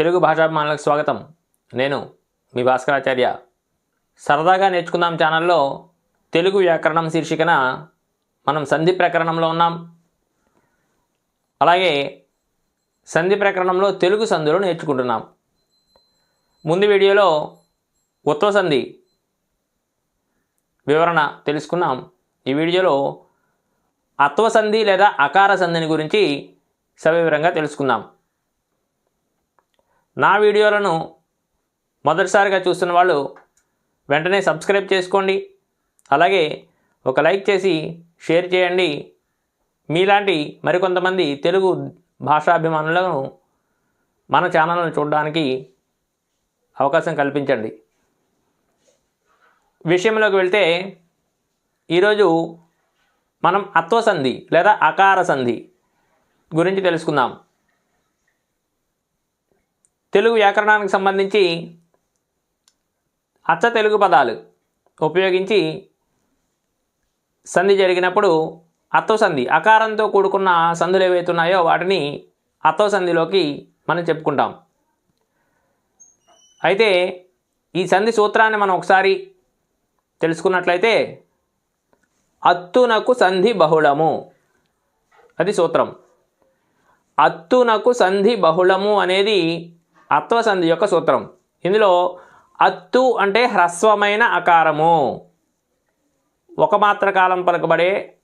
తెలుగు భాషాభిమానులకు స్వాగతం. నేను మీ భాస్కరాచార్య. సరదాగా నేర్చుకుందాం ఛానల్లో తెలుగు వ్యాకరణం శీర్షికన మనం సంధి ప్రకరణంలో ఉన్నాం. అలాగే సంధి ప్రకరణంలో తెలుగు సంధులు నేర్చుకుంటున్నాం. ముందు వీడియోలో ఉత్వ సంధి వివరణ తెలుసుకున్నాం ఈ వీడియోలో అత్వ సంధి లేదా అకార సంధిని గురించి సవివరంగా తెలుసుకుందాం. నా వీడియోలను మొదటిసారిగా చూస్తున్న వాళ్ళు వెంటనే సబ్స్క్రైబ్ చేసుకోండి. అలాగే ఒక లైక్ చేసి షేర్ చేయండి. మీలాంటి మరికొంతమంది తెలుగు భాషాభిమానులను మన ఛానల్ను చూడడానికి అవకాశం కల్పించండి. విషయంలోకి వెళ్తే ఈరోజు మనం అత్వసంధి లేదా అకార సంధి గురించి తెలుసుకుందాం. తెలుగు వ్యాకరణానికి సంబంధించి అచ్చ తెలుగు పదాలు ఉపయోగించి సంధి జరిగినప్పుడు అత్వ సంధి అకారంతో కూడుకున్న సంధులు ఏవైతే ఉన్నాయో వాటిని అత్వ సంధిలోకి మనం చెప్పుకుంటాం. అయితే ఈ సంధి సూత్రాన్ని మనం ఒకసారి తెలుసుకున్నట్లయితే అత్తునకు సంధి బహుళము. అది సూత్రం. అత్తునకు సంధి బహుళము అనేది అత్వసంధి యొక్క సూత్రం. ఇందులో అత్తు అంటే హ్రస్వమైన అకారము. ఒక మాత్ర కాలం పలకబడే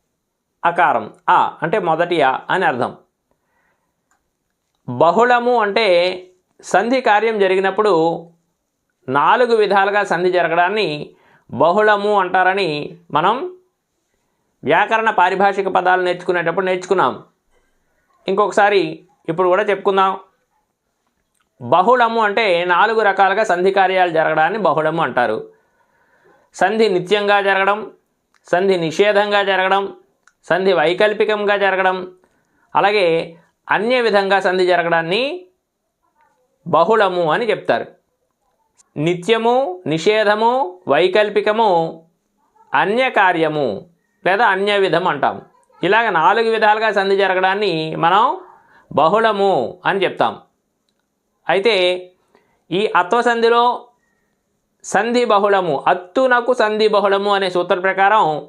అకారం. ఆ అంటే మొదటి ఆ అని అర్థం. బహుళము అంటే సంధి కార్యం జరిగినప్పుడు నాలుగు విధాలుగా సంధి జరగడాన్ని బహుళము అంటారని మనం వ్యాకరణ పారిభాషిక పదాలు నేర్చుకునేటప్పుడు నేర్చుకున్నాం. ఇంకొకసారి ఇప్పుడు కూడా చెప్పుకుందాం. బహుళము అంటే నాలుగు రకాలుగా సంధి కార్యాలు జరగడాన్ని బహుళము అంటారు. సంధి నిత్యంగా జరగడం సంధి నిషేధంగా జరగడం సంధి వైకల్పికంగా జరగడం అలాగే అన్య విధంగా సంధి జరగడాన్ని బహుళము అని చెప్తారు. నిత్యము నిషేధము వైకల్పికము అన్యకార్యము లేదా అన్య విధం అంటాం ఇలాగ నాలుగు విధాలుగా సంధి జరగడాన్ని మనం బహుళము అని చెప్తాం. అయితే ఈ అత్వసంధిలో సంధి బహుళము అత్తునకు సంధి బహుళము అనే సూత్రం ప్రకారం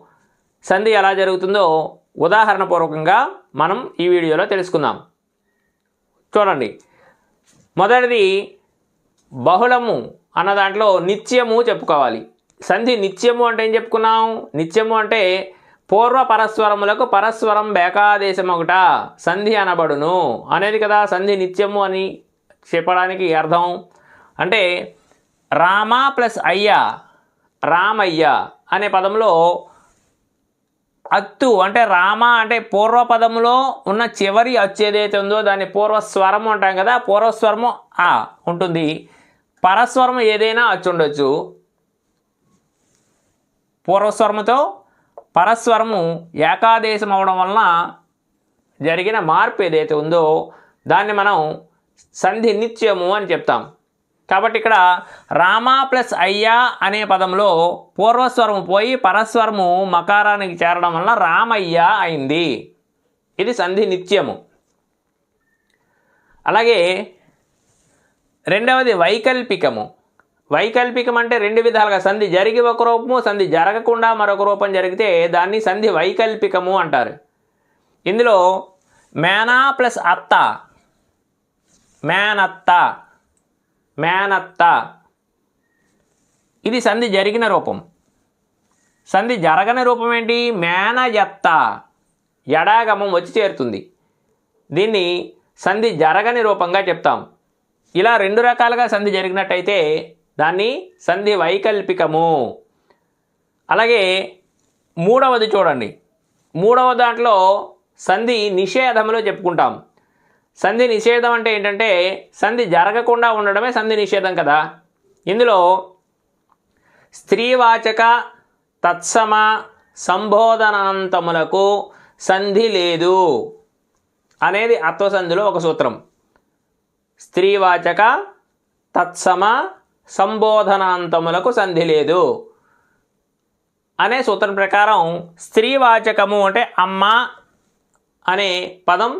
సంధి ఎలా జరుగుతుందో ఉదాహరణపూర్వకంగా మనం ఈ వీడియోలో తెలుసుకుందాం. చూడండి. మొదటిది బహుళము అన్న దాంట్లో నిత్యము చెప్పుకోవాలి. సంధి నిత్యము అంటే ఏం చెప్పుకున్నాం? నిత్యము అంటే పూర్వ పరస్వరములకు పరస్వరం బేకాదేశం ఒకట సంధి అనబడును. అనేది కదా సంధి నిత్యము అని చెప్పడానికి అర్థం అంటే రామ ప్లస్ అయ్య రామయ్య అనే పదంలో అత్తు అంటే రామ అంటే పూర్వపదములో ఉన్న చివరి అచ్చు ఏదైతే ఉందో దాన్ని పూర్వస్వరం అంటాం కదా పూర్వస్వరము ఆ ఉంటుంది. పరస్వరం ఏదైనా అచ్చు ఉండొచ్చు పూర్వస్వరముతో పరస్వరము ఏకాదేశం అవడం వలన జరిగిన మార్పు ఏదైతే ఉందో దాన్ని మనం సంధి నిత్యము అని చెప్తాం. కాబట్టి ఇక్కడ రామ ప్లస్ అయ్యా అనే పదంలో పూర్వస్వరము పోయి పరస్వరము మకారానికి చేరడం వలన రామయ్య అయింది. ఇది సంధి నిత్యము. అలాగే రెండవది వైకల్పికము. వైకల్పికం అంటే రెండు విధాలుగా సంధి జరిగి ఒక రూపము సంధి జరగకుండా మరొక రూపం జరిగితే దాన్ని సంధి వైకల్పికము అంటారు. ఇందులో మేనా ప్లస్ అత్త మేనత్త. మేనత్త. ఇది సంధి జరిగిన రూపం. సంధి జరగని రూపం ఏంటి? మేనయత్త. ఎడాగమం వచ్చి చేరుతుంది. దీన్ని సంధి జరగని రూపంగా చెప్తాం. ఇలా రెండు రకాలుగా సంధి జరిగినట్టయితే దాన్ని సంధి వైకల్పికము. అలాగే మూడవది చూడండి. మూడవ దాంట్లో సంధి నిషేధములో చెప్పుకుంటాం. సంధి నిషేధం అంటే ఏంటంటే సంధి జరగకుండా ఉండడమే సంధి నిషేధం కదా. ఇందులో స్త్రీవాచక తత్సమ సంబోధనాంతములకు సంధి లేదు అనేది అత్వసంధిలో ఒక సూత్రం. స్త్రీవాచక తత్సమ సంబోధనాంతములకు సంధి లేదు అనే సూత్రం ప్రకారం స్త్రీవాచకము అంటే అమ్మ అనే పదం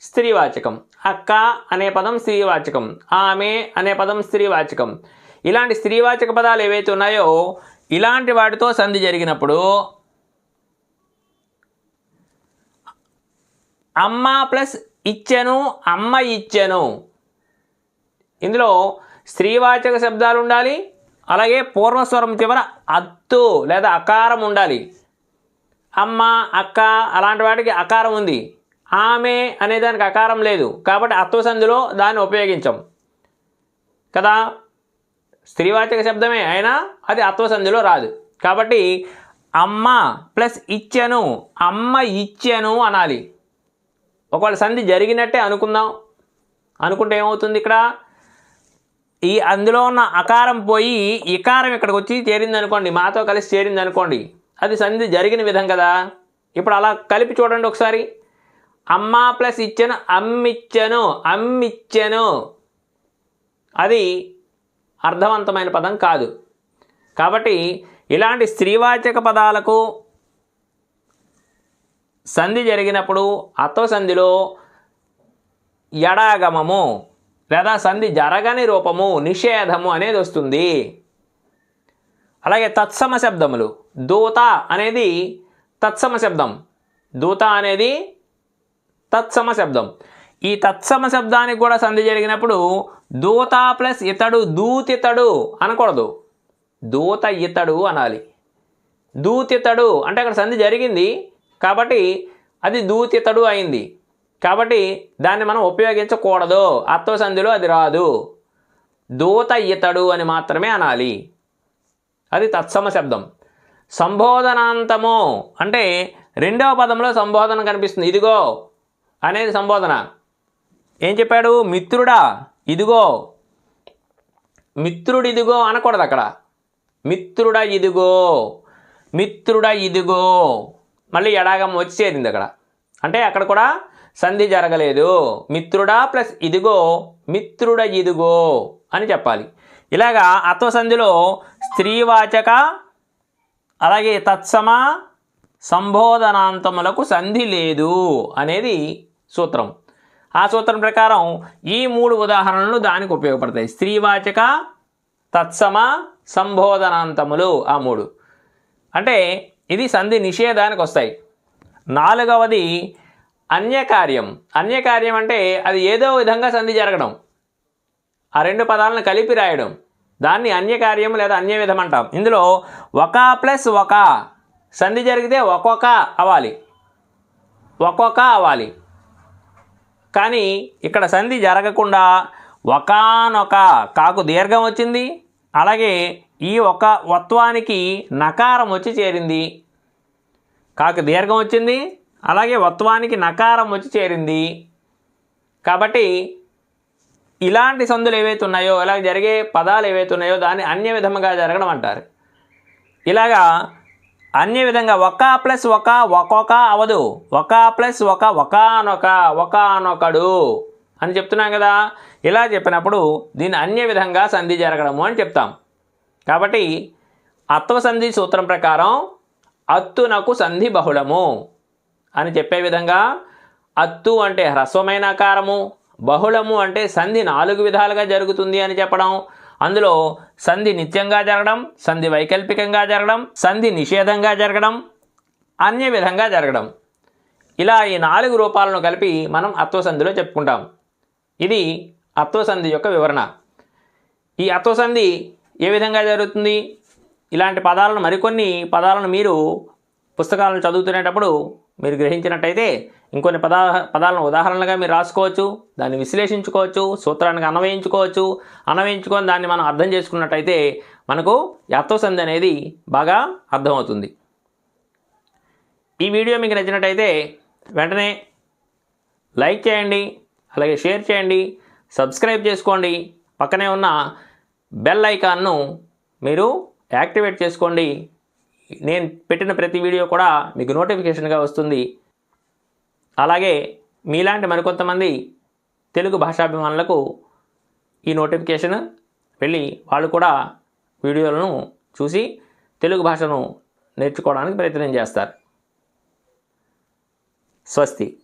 స్త్రీవాచకం. అక్క అనే పదం స్త్రీవాచకం. ఆమె అనే పదం స్త్రీవాచకం. ఇలాంటి స్త్రీవాచక పదాలు ఏవైతే ఉన్నాయో ఇలాంటి వాటితో సంధి జరిగినప్పుడు అమ్మ ప్లస్ ఇచ్చెను అమ్మ ఇచ్చెను. ఇందులో స్త్రీవాచక శబ్దాలు ఉండాలి అలాగే పూర్వస్వరం చివర అత్తు లేదా అకారం ఉండాలి. అమ్మ అక్క అలాంటి వాటికి అకారం ఉంది. ఆమె అనే దానికి అకారం లేదు. కాబట్టి అత్వ సంధిలో దాన్ని ఉపయోగించం. కదా? స్త్రీవాచక శబ్దమే. అయినా అది అత్వ సంధిలో రాదు. కాబట్టి అమ్మ ప్లస్ ఇచ్చెను అమ్మ ఇచ్చెను అనాలి. ఒకవేళ సంధి జరిగినట్టే అనుకుందాం. అనుకుంటే ఏమవుతుంది ఇక్కడ? ఈ అందులో ఉన్న అకారం పోయి ఇకారం ఇక్కడికి వచ్చి చేరింది అనుకోండి మాతో కలిసి చేరింది అనుకోండి అది సంధి జరిగిన విధం కదా. ఇప్పుడు అలా కలిపి చూడండి ఒకసారి. అమ్మ ప్లస్ ఇచ్చను అమ్మిచ్చను అమ్మిచ్చను. అది అర్థవంతమైన పదం కాదు. కాబట్టి ఇలాంటి స్త్రీవాచక పదాలకు సంధి జరిగినప్పుడు అత్వ సంధిలో ఎడాగమము లేదా సంధి జరగని రూపము నిషేధము అనేది వస్తుంది. అలాగే తత్సమ శబ్దములు దూత అనేది తత్సమ శబ్దం. దూత అనేది తత్సమ శబ్దం. ఈ తత్సమ శబ్దానికి కూడా సంధి జరిగినప్పుడు దూత ప్లస్ ఇతడు దూతితడు అనకూడదు. దూత ఇతడు అనాలి. దూతితడు అంటే అక్కడ సంధి జరిగింది కాబట్టి అది దూతితడు అయింది. కాబట్టి దాన్ని మనం ఉపయోగించకూడదు. అత్వ సంధిలో అది రాదు. దూత ఇతడు అని మాత్రమే అనాలి. అది తత్సమ శబ్దం. సంబోధనాంతము అంటే రెండవ పదంలో సంబోధన కనిపిస్తుంది. ఇదిగో అనేది సంబోధన. ఏం చెప్పాడు? మిత్రుడా ఇదిగో. మిత్రుడు ఇదిగో అనకూడదు అక్కడ. మిత్రుడ ఇదిగో. మిత్రుడ ఇదిగో. మళ్ళీ ఎడాగం వచ్చేది అక్కడ. అంటే అక్కడ కూడా సంధి జరగలేదు. మిత్రుడా ప్లస్ ఇదిగో మిత్రుడ ఇదిగో అని చెప్పాలి. ఇలాగా అత్వసంధిలో స్త్రీవాచక అలాగే తత్సమ సంబోధనాంతములకు సంధి లేదు అనేది సూత్రం. ఆ సూత్రం ప్రకారం ఈ మూడు ఉదాహరణలు దానికి ఉపయోగపడతాయి. స్త్రీవాచక తత్సమ సంబోధనాంతములు ఆ మూడు. అంటే ఇది సంధి నిషేధానికి వస్తాయి. నాలుగవది అన్యకార్యం. అన్యకార్యం అంటే అది ఏదో విధంగా సంధి జరగడం. ఆ రెండు పదాలను కలిపి రాయడం. దాన్ని అన్యకార్యం లేదా అన్య విధం అంటాం ఇందులో ఒక ప్లస్ ఒక. సంధి జరిగితే ఒక్కొక్క అవ్వాలి. ఒక్కొక్క అవ్వాలి. కానీ ఇక్కడ సంధి జరగకుండా ఒకానొక కాకు దీర్ఘం వచ్చింది. అలాగే ఈ ఒక వత్వానికి నకారం వచ్చి చేరింది. కాకు దీర్ఘం వచ్చింది. అలాగే వత్వానికి నకారం వచ్చి చేరింది. కాబట్టి ఇలాంటి సందులు ఏవైతే ఉన్నాయో ఇలా జరిగే పదాలు ఏవైతే ఉన్నాయో దాన్ని అన్య విధముగా జరగడం అంటారు. ఇలాగా అన్ని విధంగా ఒక ప్లస్ ఒక ఒక్కొక్క అవదు. ఒక ప్లస్ ఒక ఒకనొక ఒకనొకడు అని చెప్తున్నాం కదా. ఇలా చెప్పినప్పుడు దీన్ని అన్య విధంగా సంధి జరగడము అని చెప్తాం. కాబట్టి అత్వ సంధి సూత్రం ప్రకారం అత్తునకు సంధి బహుళము అని చెప్పే విధంగా అత్తు అంటే హ్రస్వమైన ఆకారము బహుళము అంటే సంధి నాలుగు విధాలుగా జరుగుతుంది అని చెప్పడం అందులో సంధి నిత్యంగా జరగడం సంధి వైకల్పికంగా జరగడం సంధి నిషేధంగా జరగడం అన్య విధంగా జరగడం. ఇలా ఈ నాలుగు రూపాలను కలిపి మనం అత్వసంధిలో చెప్పుకుంటాం. ఇది అత్వసంధి యొక్క వివరణ. ఈ అత్వసంధి ఏ విధంగా జరుగుతుంది? ఇలాంటి పదాలను మరికొన్ని పదాలను మీరు పుస్తకాలను చదువుతునేటప్పుడు మీరు గ్రహించినట్టయితే ఇంకొన్ని పదా పదాలను ఉదాహరణలుగా మీరు రాసుకోవచ్చు దాన్ని విశ్లేషించుకోవచ్చు సూత్రానికి అన్వయించుకోవచ్చు అన్వయించుకొని దాన్ని మనం అర్థం చేసుకున్నట్టయితే మనకు యాత్వసంధి అనేది బాగా అర్థమవుతుంది. ఈ వీడియో మీకు నచ్చినట్టయితే వెంటనే లైక్ చేయండి అలాగే షేర్ చేయండి సబ్స్క్రైబ్ చేసుకోండి పక్కనే ఉన్న బెల్ ఐకాన్ను మీరు యాక్టివేట్ చేసుకోండి. నేను పెట్టిన ప్రతి వీడియో కూడా మీకు నోటిఫికేషన్గా వస్తుంది. అలాగే మీలాంటి మరికొంతమంది తెలుగు భాషాభిమానులకు ఈ నోటిఫికేషన్ వెళ్ళి వాళ్ళు కూడా వీడియోలను చూసి తెలుగు భాషను నేర్చుకోవడానికి ప్రయత్నం చేస్తారు. స్వస్తి.